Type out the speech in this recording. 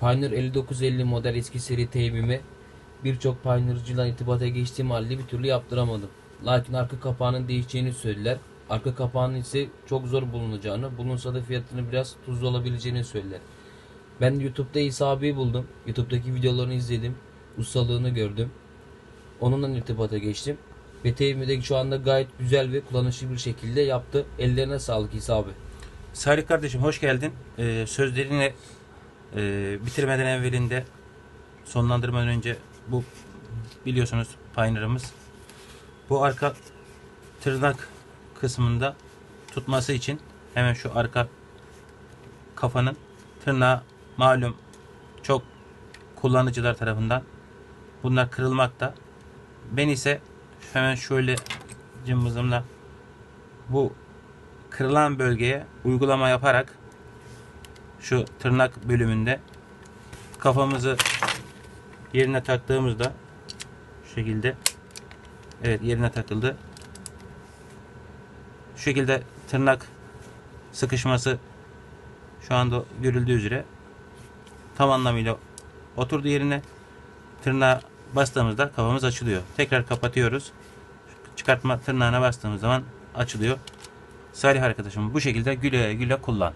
Pioneer 5950 model eski seri teybimi birçok Pioneer'cıyla irtibata geçtiğim halde bir türlü yaptıramadım. Lakin arka kapağının değişeceğini söylediler. Arka kapağının ise çok zor bulunacağını, bulunsa da fiyatının biraz tuzlu olabileceğini söylediler. Ben YouTube'da İsa abiyi buldum. YouTube'daki videolarını izledim. Ustalığını gördüm. Onunla irtibata geçtim. Ve teybimi de şu anda gayet güzel ve kullanışlı bir şekilde yaptı. Ellerine sağlık İsa abi. Salih kardeşim hoş geldin. Ee, sözlerini e, bitirmeden evvelinde sonlandırmadan önce bu biliyorsunuz Pioneer'ımız bu arka tırnak kısmında tutması için hemen şu arka kafanın tırnağı malum çok kullanıcılar tarafından bunlar kırılmakta. Ben ise hemen şöyle cımbızımla bu kırılan bölgeye uygulama yaparak şu tırnak bölümünde kafamızı yerine taktığımızda şu şekilde evet yerine takıldı. Şu şekilde tırnak sıkışması şu anda görüldüğü üzere tam anlamıyla oturdu yerine tırnağa bastığımızda kafamız açılıyor. Tekrar kapatıyoruz. Çıkartma tırnağına bastığımız zaman açılıyor. Salih arkadaşım bu şekilde güle güle kullan.